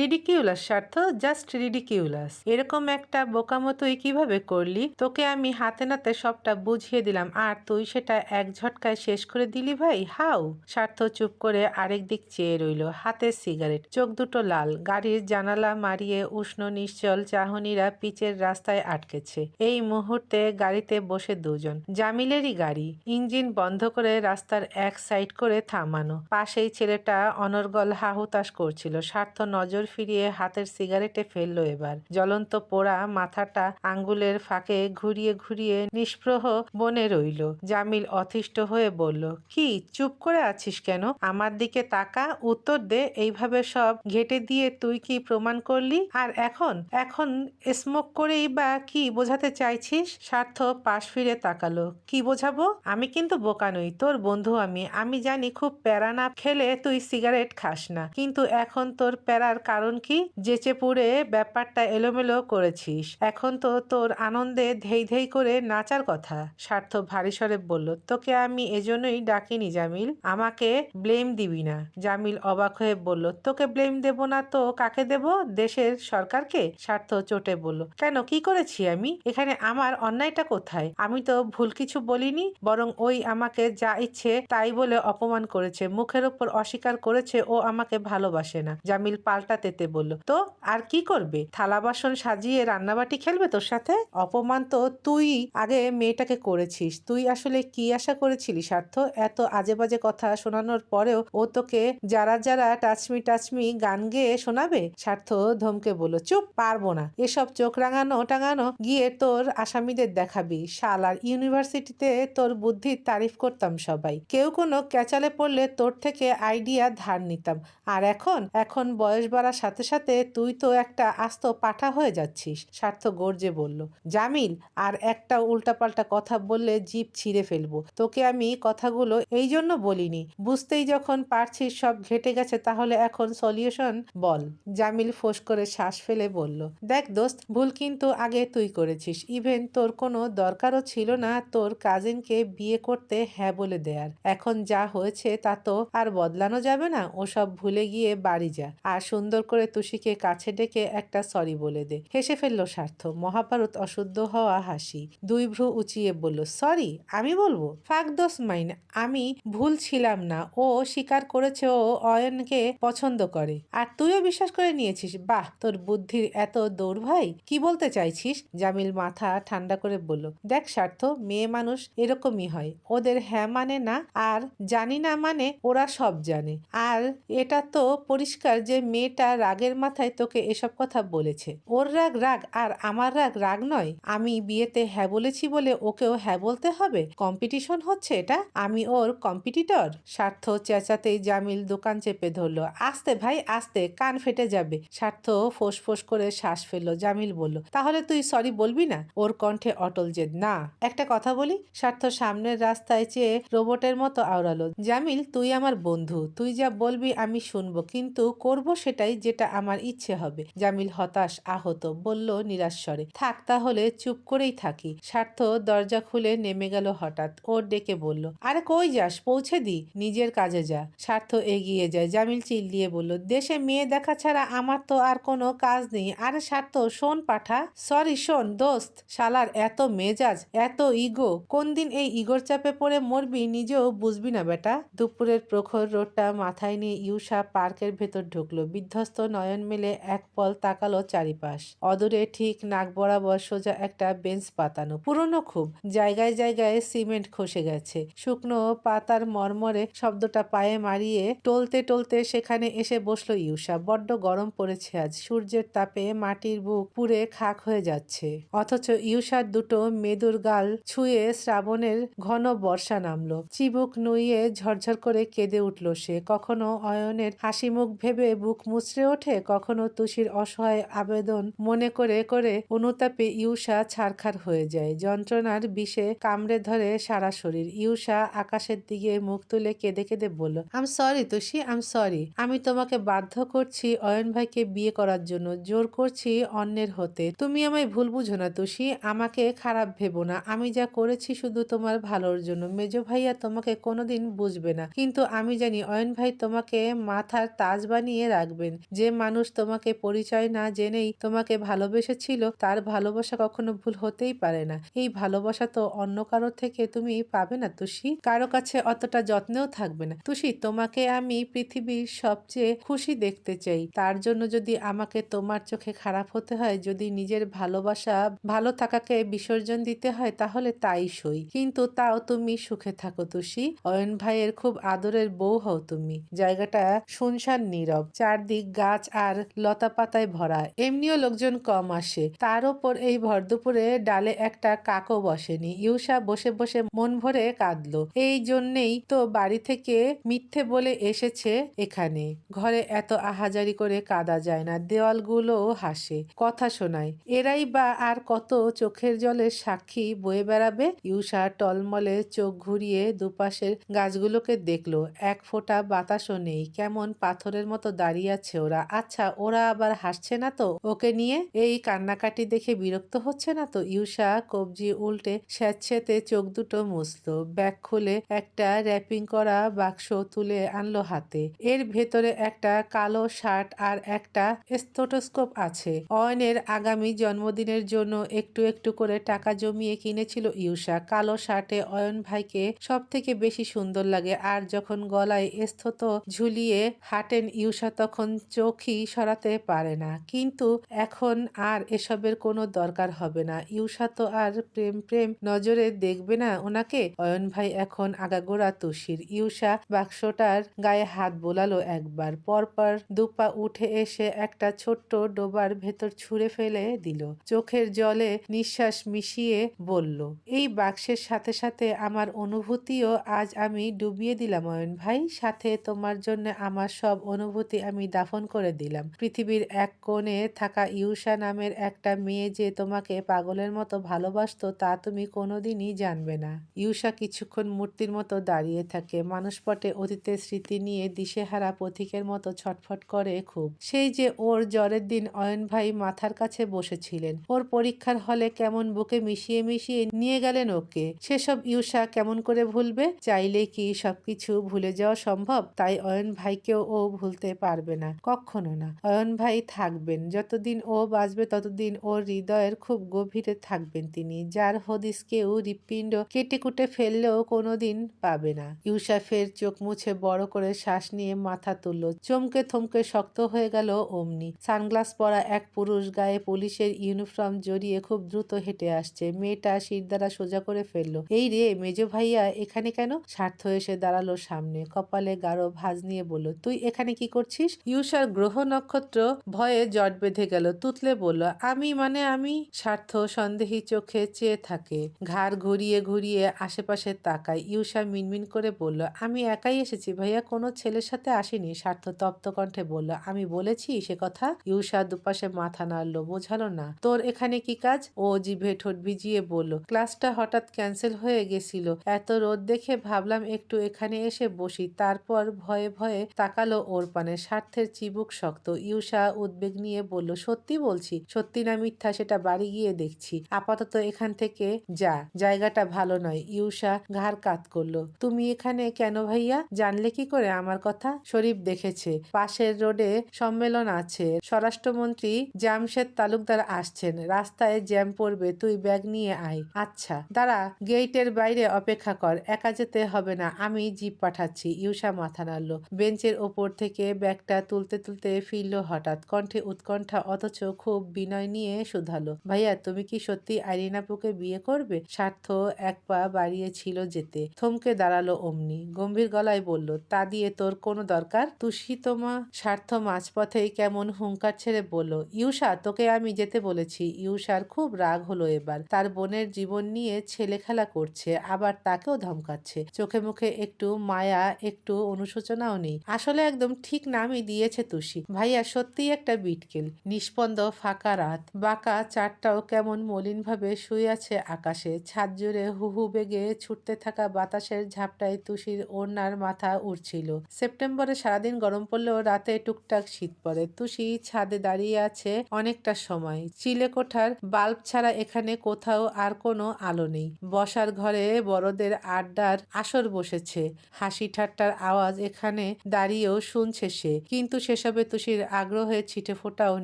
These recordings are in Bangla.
রিডিকিউলাস স্বার্থ জাস্ট রিডিকিউলাস এরকম একটা বোকামো তুই কীভাবে করলি? তোকে আমি হাতে নাতে সবটা বুঝিয়ে দিলাম, আর তুই সেটা এক ঝটকায় শেষ করে দিলি ভাই? হাউ? স্বার্থ চুপ করে আরেক দিক চেয়ে রইল, হাতে সিগারেট চোখ দুটো লাল, গাড়ির জানালা মারিয়ে উষ্ণ নিশ্চল চাহনিরা পিচের রাস্তায় আটকেছে। এই মুহূর্তে গাড়িতে বসে দুজন, জামিলেরই গাড়ি, ইঞ্জিন বন্ধ করে রাস্তার এক সাইড করে থামানো। পাশেই ছেলেটা অনর্গল হাহুতাশ করছিল স্বার্থ নজর ফিরিয়ে হাতের সিগারেটে ফেলল এবার। জ্বলন্ত পোড়া মাথাটা আঙ্গুলের ফাঁকে ঘুরিয়ে ঘুরিয়ে নিষ্প্রহ বনে রইল। জামিল অতিষ্ঠ হয়ে বলল, কি, চুপ করে আছিস কেন? আমার দিকে তাকা, উত্তর দে, এইভাবে সব ঘেটে দিয়ে তুই কি প্রমাণ করলি? আর এখন? এখন স্মোক করেই বা কি বোঝাতে চাইছিস? স্বার্থ পাশ ফিরে তাকালো। কি বোঝাবো? আমি কিন্তু বোকা নই। তোর বন্ধু আমি। আমি জানি খুব প্যারা না খেলে তুই সিগারেট খাস না। কিন্তু এখন তোর প্যারার কারণ কি? যেচে পুড়ে ব্যাপারটা এলোমেলো করেছিস। এখন তো তোর আনন্দে ধেই ধেই করে নাচার কথা। স্বার্থ ভারী স্বরে বলল, তোকে আমি এজন্যই ডাকিনি, জামিল। আমাকে ব্লেম দিবি না। জামিল অবাক হয়ে বলল, তোকে ব্লেম দেব না তো কাকে দেব? দেশের সরকারকে? স্বার্থ চটে বলল, কেন? কি করেছি আমি? এখানে আমার অন্যায়টা কোথায়? আমি তো ভুল কিছু বলিনি, বরং ওই আমাকে যা ইচ্ছে তাই বলে অপমান করেছে। মুখের উপর অস্বীকার করেছে, ও আমাকে ভালোবাসে না। জামিল পাল্টা তেতে বলল, তো আর কি করবে? থালা বাসন সাজিয়ে রান্নাবাটি খেলবে তোর সাথে? অপমান তো তুই আগে মেয়েটাকে করেছিস। তুই আসলে কি আশা করেছিলি স্বার্থ? এত আজে বাজে কথা শোনানোর পরেও ও তোকে যারা যারা টাচমি টাচমি গান গেয়ে শোনাবে, স্বার্থ ধমকে বলল, চুপ, পারব না। এসব চোখ রাঙানো টাঙানো গিয়ে তোর আসামিদের দেখাবি। শালার ইউনিভার্সিটিতে তোর বুদ্ধির তারিফ করতাম সবাই। কেউ কোনো ক্যাচালে পড়লে তোর থেকে আইডিয়া ধার নিতাম। আর এখন? এখন বয়স বাড়ার সাথে সাথে তুই তো একটা আস্ত পাঠা হয়ে যাচ্ছিস, স্বার্থ গর্জে বলল। জামিল, আর একটা উল্টাপাল্টা কথা বললে জিপ ছিঁড়ে ফেলব। তোকে আমি কথাগুলো এই জন্য বলিনি। বুঝতেই যখন পারছিস সব ঘেটে গেছে, তাহলে এখন সলিউশন বল। জামিল ফোঁস করে শ্বাস ফেলে বলল, দেখ দোস্ত, ভুল কিন্তু আগে তুই করেছিস। ইভেন তোর কোনো দরকারও ছিল না তোর কাজিনকে বিয়ে করতে হ্যাঁ বলে দেয়ার। এখন যা হয়েছে তা তো আর বদলানো যাবে না। ওসব ভুলে গিয়ে বাড়ি যা। আর সুন্দর করে তুষিকে কাছে ডেকে একটা সরি বলে দে। হেসে ফেলল স্বার্থ। মহাভারত অশুদ্ধ হওয়া হাসি। দুই ভ্রু উঁচিয়ে বলল সরি আমি বলব? ফাক দোস মাইন আমি ভুল ছিলাম না। ও স্বীকার করেছে ও অয়নকে পছন্দ করে। আর তুইও বিশ্বাস করে নিয়েছিস? বাহ, তোর বুদ্ধির এত দৌড় ভাই? কি বলতে চাইছিস? জামিল মাথা ঠান্ডা করে বলল, দেখ স্বার্থ, মেয়ে মানুষ এরকমই হয়। ওদের হ্যাঁ মানে না, আর জানি না মানে ওরা সব জানে। আর এটা তো পরিষ্কার যে মেয়েটা রাগের মাথায় তোকে এসব কথা বলেছে। ওর রাগ রাগ, আর আমার রাগ রাগ নয়। আমি বিয়েতে হ্যাঁ বলেছি বলে ওকেও হ্যাঁ বলতে হবে? কম্পিটিশন হচ্ছে এটা? আমি ওর কম্পিটিটর? স্বার্থ চেঁচাতেই জামিল দোকান চেপে ধরলো। আস্তে ভাই, আস্তে, কান ফেটে যাবে। স্বার্থ ফোঁস ফোঁস করে শ্বাস ফেলল, জামিল বলল, তাহলে তুই সরি বলবি না? ওর কণ্ঠে অটল জেদ, না। একটা কথা বলি, স্বার্থ সামনের রাস্তায় চেয়ে রোবটের মতো আওড়ালো, জামিল, তুই আমার বন্ধু। তুই যা বলবি আমি শুনব, কিন্তু করব সেটাই যেটা আমার ইচ্ছে হবে। জামিল হতাশ, আহত, বলল নিরাশ্বরে। থাক তাহলে, চুপ করেই থাকি। স্বার্থ দরজা খুলে নেমে গেল হঠাৎ। ওর ডেকে বলল, আরে কই যাস? পৌঁছে দি। নিজের কাজে যা। স্বার্থ এগিয়ে যায়। জামিল চিল্লিয়ে বলল, দেশে মেয়ে দেখা ছাড়া আমার তো আর কোনো কাজ নেই। আরে স্বার্থ শোন পাঠা। সরি, শোন, দোস্ত। শালার এত মেজাজ, এত ইগো। কোন দিন এই ইগোর চাপে পড়ে মরবি নিজেও বুঝবি না, বেটা। দুপুরের প্রখর রোডটা মাথায় নিয়ে ইউসা পার্কের ভেতর ঢুকলো। বিধ্বস্ত নয়ন মেলে এক পল তাকালো চারিপাশ। অদূরে ঠিক নাক বরাবর সোজা একটা বেঞ্চ পাতানো। পুরনো খুব। জায়গায় জায়গায় সিমেন্ট খসে গেছে। শুকনো পাতার মরমরে শব্দটা পায়ে মারিয়ে টলতে টলতে সেখানে এসে বসল ইউসা। বড্ড গরম পড়েছে আজ। সূর্যের তাপে মাটির বুক পুড়ে খাক হয়ে যাচ্ছে। অথচ ইউসার দুটো মেদুর গাল ছুঁয়ে শ্রাবণের ঘন বর্ষা নামলো। চিবুক নুইয়ে ঝরঝর করে কেঁদে উঠল সে। কখনো অয়নের হাসি মুখ ভেবে বুক মুচড়ে ওঠে, কখনো তুষির অসহায় আবেদন মনে করে করে অনুতাপে ইউসা ছারখার হয়ে যায়। যন্ত্রণার বিষে কামড়ে ধরে সারা শরীর। ইউসা আকাশের দিকে মুখ তুলে কেঁদে কেঁদে বলল আম সরি তুষি আম সরি আমি তোমাকে বাধ্য করছি অয়ন ভাইকে বিয়ে করার জন্য। জোর করছি অন্যের হতে। তুমি আমায় ভুল বুঝো না, তুষি। আমাকে খারাপ ভেবো না। আমি যা করেছি শুধু তোমার ভালোর জন্য। মেজ ভাইয়া তোমাকে কোনোদিন বুঝবে না। কিন্তু আমি জানি অয়ন ভাই তোমাকে মাথার তাজ বানিয়ে রাখবেন। যে মানুষ তোমাকে পরিচয় না জেনেই তোমাকে ভালোবেসেছিল, তার ভালোবাসা কখনো ভুল হতেই পারে না। এই ভালোবাসা তো অন্য কারও থেকে তুমি পাবে না, তুষি। কারও কাছে অতটা যত্নেও থাকবে না। তুষি, তোমাকে আমি পৃথিবীর সবচেয়ে খুশি দেখতে চাই। তার জন্য যদি আমাকে তোমার চোখে খারাপ হতে হয়, যদি নিজের ভালোবাসা ভালো থাকাকে বিসর্জন দিতে হয়, তাহলে তাই সই। কিন্তু তাও তুমি সুখে থাকো, তুষি। অয়ন ভাইয়ের খুব আদরের বউ হও তুমি। জায়গাটা শুনশান নীরব। চারদিক গাছ আর লতা পাতায় ভরা। এমনিও লোকজন কম আসে। তার ওপর এই ভর দুপুরে ডালে একটা কাকও বসেনি। ইউসা বসে বসে মন ভরে কাঁদলো। এই জন্যেই তো বাড়ি থেকে মিথ্যে বলে এসেছে এখানে। ঘরে এত আহাজারি করে কাঁদা যায় না। দেওয়ালগুলো হাসে। কথা শোনায়। এরাই বা আর কত চোখের জলের সাক্ষী বয়ে বেড়াবে? ইউসা টলমলে চোখ ঘুরিয়ে দুপাশের গাছগুলোকে দেখল। এক ফোঁটা বাতাসও নেই। কেমন পাথরের মতো দাঁড়িয়ে আছে ওরা আচ্ছা ওরা আবার হাসছে না তো ওকে নিয়ে? এই কান্নাকাটি দেখে বিরক্ত হচ্ছে না তো? ইউসা কবজি উল্টে স্যাঁতস্যাঁতে চোখ দুটো মুছলো, ব্যাগ খুলে একটা র্যাপিং করা বাক্স তুলে আনলো হাতে। এর ভেতরে একটা কালো শার্ট আর একটা স্থটোস্কোপ আছে। অয়নের আগামী জন্মদিনের জন্য একটু একটু করে টাকা জমিয়ে কিনেছিল ইউসা। কালো শার্টে অয়ন ভাইকে সব থেকে বেশি সুন্দর লাগে। আর যখন গলায় স্থত ঝুলিয়ে হাঁটেন ইউসা, তখন চোখই সরাতে পারে না। কিন্তু এখন আর এসবের কোনো দরকার হবে না। ইউসা তো আর প্রেম প্রেম নজরে দেখবে না ওনাকে? অয়ন ভাই এখন আগাগোড়া তুষির। ইউসা বাক্সটার গায়ে হাত বোলালো একবার। পরপর দুপা উঠে এসে একটা ছোট্ট ডোবার ভেতর ছুঁড়ে ফেলে দিল। চোখের জলে নিঃশ্বাস মিশিয়ে বলল, এই বাক্সের সাথে সাথে আমার অনুভূতিও আজ আমি ডুবিয়ে দিলাম অয়ন ভাই। সাথে তোমার জন্য আমার সব অনুভূতি আমি দাফন করে দিলাম। পৃথিবীর এক কোণে থাকা ইউসা নামের একটা মেয়ে যে তোমাকে পাগলের মতো ভালোবাসতো তা তুমি কোনোদিনই জানবে না। ইউসা কিছুক্ষণ মূর্তির মতো দাঁড়িয়ে থাকে। মানুষপটে অতীতের স্মৃতি নিয়ে দিশেহারা পথিকের মতো ছটফট করে খুব। সেই যে ওর জ্বরের দিন অয়ন ভাই মাথার কাছে বসেছিলেন। ওর পরীক্ষার হলে কেমন বুকে মিশিয়ে মিশিয়ে নিয়ে গেলেন ওকে। সেসব ইউসা কেমন করে ভুলবে? চাইলে কি সবকিছু ভুলে যাওয়া সম্ভব? তাই অয়ন ভাইকেও ও ভুলতে পারবে না। কখনো না। অয়ন ভাই থাকবেন, যতদিন ও বাঁচবে ততদিন ওর হৃদয়ের খুব গভীরে থাকবেন তিনি। যার হদিস কেউ হৃৎপিণ্ড কেটে কুটে ফেললেও কোনোদিন পাবে না। ইউসা ফের চোখ মুছে বড় করে শ্বাস নিয়ে মাথা তুলল। চমকে থমকে শক্ত হয়ে গেল অমনি। সানগ্লাস পরা এক পুরুষ গায়ে পুলিশের ইউনিফর্ম জড়িয়ে খুব দ্রুত হেঁটে আসছে। মেয়েটা শির দ্বারা সোজা করে ফেলল। এই রে, মেজ ভাইয়া, এখানে কেন? স্বার্থ এসে দাঁড়াল সামনে। কপালে গাঢ় ভাঁজ নিয়ে বলল, তুই এখানে কি করছিস? ইউসার গ্রহ নক্ষত্র ভয়ে জট বেঁধে গেল। তুতলে বলল, আমি মানে আমি? স্বার্থ সন্দেহী চোখে চেয়ে থাকে। ঘাড় ঘুরিয়ে ঘুরিয়ে আশেপাশে তাকায়। ইউসা মিনমিন করে বলল, আমি একাই এসেছি ভাইয়া, কোনো ছেলের সাথে আসিনি। স্বার্থ তপ্ত কণ্ঠে বলল, আমি বলেছি সে কথা? ইউসা দুপাশে মাথা নাড়লো, বোঝালো না। তোর এখানে কি কাজ? ও জিভে ঠোঁট ভিজিয়ে বলল, ক্লাসটা হঠাৎ ক্যান্সেল হয়ে গেছিল। এত রোদ দেখে ভাবলাম একটু এখানে এসে বসি। তারপর ভয়ে ভয়ে তাকালো ওর পানে। স্বার্থের চিবুক শক্ত। ইউসা উদ্বেগ নিয়ে বলল, সত্যি বলছি, সত্যি না মিথ্যা সেটা বাড়ি গিয়ে দেখছি। আপাতত এখান থেকে যা, জায়গাটা ভালো নয়। ইউসা ঘাড় কাত করল, তুমি এখানে কেন ভাইয়া? জানলে কি করে আমার কথা? শরীফ দেখেছে, পাশের রোডে সম্মেলন আছে। স্বরাষ্ট্রমন্ত্রী জামশেদ তালুকদার আসছেন, রাস্তায় জ্যাম পড়বে, তুই ব্যাগ নিয়ে আয়। আচ্ছা দাঁড়া গেটের বাইরে অপেক্ষা কর, একা যেতে হবে না, আমি জিপ পাঠাচ্ছি। ইউসা মাথা নাড়ল, বেঞ্চের ওপর থেকে ব্যাগটা তুলতে তুলতে তুলতে ফিরল হঠাৎ। কণ্ঠে উৎকণ্ঠা, অথচ খুব বিনয় নিয়ে শুধালো, ভাইয়া, তুমি কি সত্যি আইরিনাপুকে বিয়ে করবে? স্বার্থ এক পা বাড়িয়েছিল যেতে। থমকে দাঁড়াল অমনি, গম্ভীর গলায় বলল, তা দিয়ে তোর কোনো দরকার? তুষি তোমা স্বার্থ মাঝপথেই কেমন হুঙ্কার ছেড়ে বলল ইউসা তোকে আমি যেতে বলেছি। ইউসার খুব রাগ হলো এবার। তার বোনের জীবন নিয়ে ছেলে খেলা করছে, আবার তাকেও ধমকাচ্ছে। চোখে মুখে একটু মায়া, একটু অনুশোচনাও নেই। আসলে একদম ঠিক নামই দিয়েছে তুষি। ভাইয়া, সত্যিই একটা বিটকেল। নিষ্পন্দ, ফাঁকা রাত। বাঁকা চারটাও কেমন মলিনভাবে শুয়ে আছে আকাশে। ছাদ জুড়ে হুহু বেগে ছুটতে থাকা বাতাসের ঝাপটায় তুষির ওড়নার মাথা উড়ছিল। সেপ্টেম্বরে সারাদিন গরম পড়লেও রাতে টুকটাক শীত পড়ে। তুষি ছাদে দাঁড়িয়ে আছে অনেকটা সময়। চিলে কোঠার বাল্ব ছাড়া এখানে কোথাও আর কোনো আলো নেই। বসার ঘরে বড়দের আড্ডার আসর বসেছে। হাসি ঠাট্টার আওয়াজ এখানে দাঁড়িয়েও শুনছে সে। কিন্তু সেসবে তুষির আগ্রহের ছিটে ফোটাও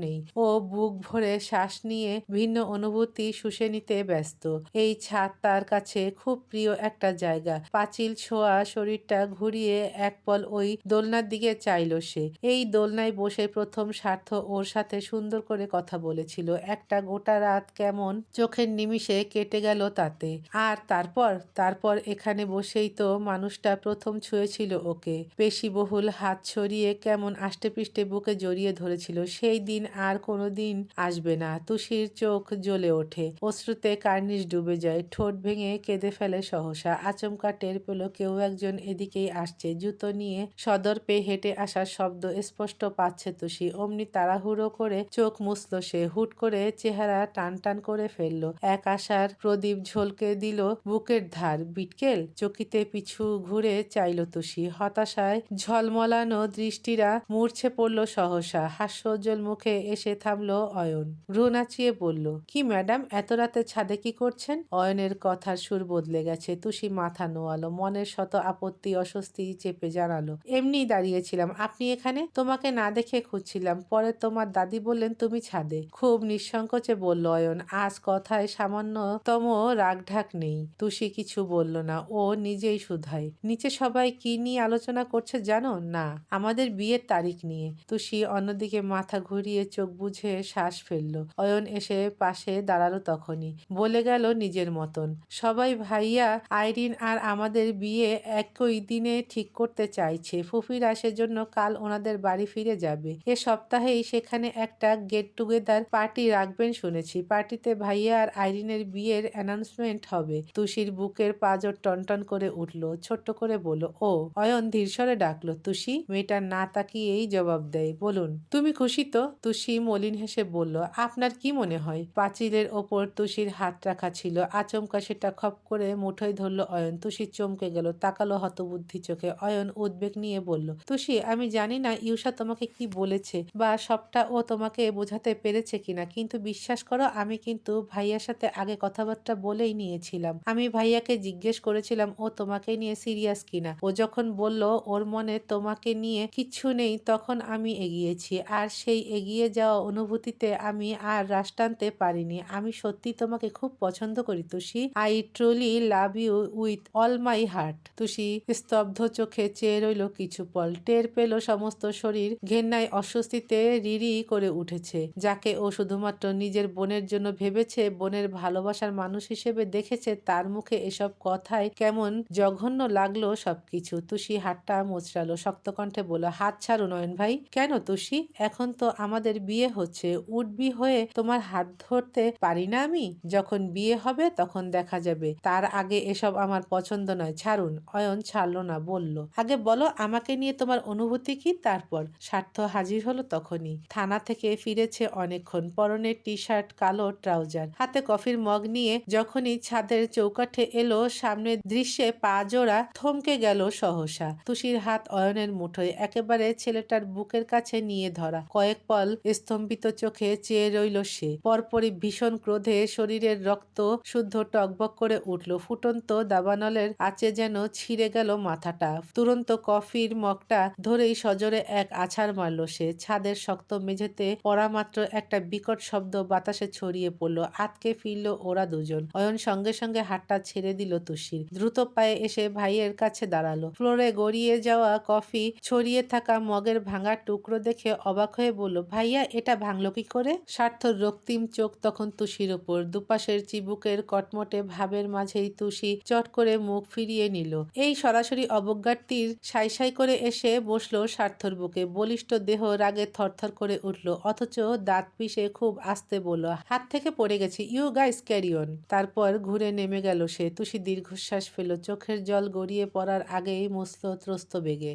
নেই। ও বুক ভরে শ্বাস নিয়ে ভিন্ন অনুভূতি শুষে নিতে ব্যস্ত। এই ছাদ তার কাছে খুব প্রিয় একটা জায়গা। পাঁচিল ছোঁয়া শরীরটা ঘুরিয়ে এক পল ওই দোলনার দিকে চাইল সে। এই দোলনায় বসে প্রথম স্বার্থ ওর সাথে সুন্দর করে কথা বলেছিল। একটা গোটা রাত কেমন চোখের নিমিষে কেটে গেল তাতে। আর তারপর? তারপর এখানে বসেই তো মানুষটা প্রথম ছুঁয়েছিল ওকে। পেশিবহুল হাত ছড়িয়ে কেমন আষ্টেপৃষ্টে বুকে জড়িয়ে ধরেছিল, সেই দিন আর কোনো দিন আসবে না। তুষির চোখ জ্বলে ওঠে। অশ্রুতে কার্নিশ ডুবে যায়। ঠোঁট ভেঙে কেঁদে ফেলে সহসা। আচমকা টের পেল কেউ একজন এদিকেই আসছে। জুতো নিয়ে সদর পেয়ে হেঁটে আসার শব্দ স্পষ্ট পাচ্ছে তুষি। অমনি তাড়াহুড়ো করে চোখ মুছল সে। হুট করে চেহারা টান টান করে ফেলল। এক আশার প্রদীপ ঝলকে দিল বুকের ধার। বিটকেল চকিতে পিছু ঘুরে চাইল তুষি। হতাশায় ঝলমলানো দৃষ্টিরা মূর্ছে পড়ল সহসা, হাস্যোজ্জ্বল মুখে এসে থামলো অয়ন। ভ্রু নাচিয়ে বলল, কি ম্যাডাম, এত রাতে ছাদে কি করছেন? অয়নের কথার সুর বদলে গেছে, তুষি মাথা নোয়ালো, মনের শত আপত্তি, অস্বস্তি চেপে জানালো এমনি দাঁড়িয়েছিলাম, আপনি এখানে? তোমাকে না দেখে খুঁজছিলাম, পরে তোমার দাদি বললেন তুমি ছাদে। খুব নিঃসংকোচে বলল অয়ন, আজ কথায় সামান্যতম রাগঢাক নেই। তুষি কিছু বলল না, ও নিজেই শুধায়, নিচে সবাই কি নিয়ে আলোচনা করছে জানো? না, আমাদের বিয়ের তারিখ নিয়ে। তুষি অন্যদিকে মাথা ঘুরিয়ে চোখ বুঝে শ্বাস ফেলল। অয়ন এসে পাশে দাঁড়াল তখনই। বলে গেল নিজের মতন। সবাই ভাইয়া, আইরিন আর আমাদের বিয়ে একই দিনে ঠিক করতে চাইছে। ফুফিরা সেজন্য কাল ওনাদের বাড়ি ফিরে যাবে। এ সপ্তাহেই সেখানে একটা গেট টুগেদার পার্টি রাখবেন শুনেছি। পার্টিতে ভাইয়া আর আইরিনের বিয়ের অ্যানাউন্সমেন্ট হবে। তুষির বুকের পাজর টনটন করে উঠল। ছোট্ট করে বলল, ও, অয়ন ধীরস্বরে ডাকলো, তুষি? মেয়েটা না তাকিয়েই জবাব দেয়, বলুন। তুমি খুশি তো? তুষি মলিন হেসে বলল, আপনার কি মনে হয়? পাঁচিলের ওপর তুষির হাত রাখা ছিল। আচমকা সেটা খপ করে মুঠোয় ধরলো অয়ন। তুষি চমকে গেল, তাকালো হতবুদ্ধি চোখে। অয়ন উদ্বেগ নিয়ে বলল, তুষি, আমি জানি না ইউষা তোমাকে কি বলেছে বা সবটা ও তোমাকে বোঝাতে পেরেছে কিনা, কিন্তু বিশ্বাস করো, আমি কিন্তু ভাইয়ার সাথে আগে কথাবার্তা বলেই নিয়েছিলাম। আমি ভাইয়াকে জিজ্ঞেস করেছিলাম, ও তোমাকে নিয়ে সিরিয়াস কিনা? ও যখন বলল, ওর মনে তোমাকে নিয়ে কিচ্ছু নেই, তখন আমি এগিয়েছি। আর সেই এগিয়ে যাওয়া অনুভূতিতে আমি আর রাশ টানতে পারিনি। আমি সত্যি তোমাকে খুব পছন্দ করি, Tushi. I truly love you with all my heart Tushi, স্তব্ধ চোখে চেয়ে রইল কিছু পল। টের পেল সমস্ত শরীর ঘেন্নায় অস্বস্তিতে রিরি করে উঠেছে। যাকে ও শুধুমাত্র নিজের বোনের জন্য ভেবেছে, বোনের ভালোবাসার মানুষ হিসেবে দেখেছে, তার মুখে এসব কথায় কেমন জঘন্য লাগল সবকিছু। তুষি হাতটা মোচড়ালো, শক্ত কণ্ঠে বলল, হাত ছাড়ো নয়ন ভাই, কেন তুষি? এখন তো আমাদের বিয়ে হচ্ছে। উঠবি হয়ে তোমার হাত ধরতে পারি না আমি? যখন বিয়ে হবে তখন দেখা যাবে। তার আগে এসব আমার পছন্দ নয়। ছাড়ুন। অয়ন ছাড়লো না, বলল, আগে বলো আমাকে নিয়ে তোমার অনুভূতি কি? তারপর। স্বার্থ হাজির হলো তখনই। থানা থেকে ফিরেছে অনেকক্ষণ। পরনের টি শার্ট কালো ট্রাউজার। হাতে কফির মগ নিয়ে যখনই ছাদের চৌকাঠে এলো, সামনের দৃশ্যে পা জোড়া থমকে গেল সহসা। তুষির হাত অয়নের মুঠোয়। একেবারে ছেলেটার বুকের কাছে নিয়ে ধরা। কয়েক পল স্তম্ভিত চোখে চেয়ে রইল সে। পরপরই ভীষণ ক্রোধে শরীরের রক্ত শুদ্ধ টকবক করে উঠল। ফুটন্ত দাবানলের আচে যেন ছিঁড়ে গেল মাথাটা। তুরন্ত কফির মগটা ধরেই সজোরে এক আছাড় মারল সে। ছাদের শক্ত মেঝেতে পড়া মাত্র একটা বিকট শব্দ বাতাসে ছড়িয়ে পড়ল। আতকে ফিরল ওরা দুজন। অয়ন সঙ্গে সঙ্গে হাতটা ছেড়ে দিল তুষির। দ্রুত পায়ে এসে ভাইয়ের কাছে দাঁড়াল। ফ্লোরে গড়িয়ে যাওয়া কফি ছড়িয়ে থাকা মগের ভাঙা টুকরো দেখে অবাক হয়ে বলল, ভাইয়া, এটা ভাঙলো কি করে? স্বার্থর রক্তিম চোখ তখন তুষির ওপর দুপাশের চিবুকের কটমটে ভাবের মাঝেই তুষি চট করে মুখ ফিরিয়ে নিল। এই সরাসরি অবজ্ঞার্তির সাই সাই করে এসে বসল স্বার্থর বুকে। বলিষ্ঠ দেহ রাগে থরথর করে উঠল, অথচ দাঁত পিষে খুব আস্তে বলল, হাত থেকে পড়ে গেছে। ইউ গাইস ক্যারিয়ন তারপর ঘুরে নেমে গেল সে। তুষি দীর্ঘশ্বাস ফেল চোখের জল গড়িয়ে পড়ার আগেই মুসল ত্রস্ত বেগে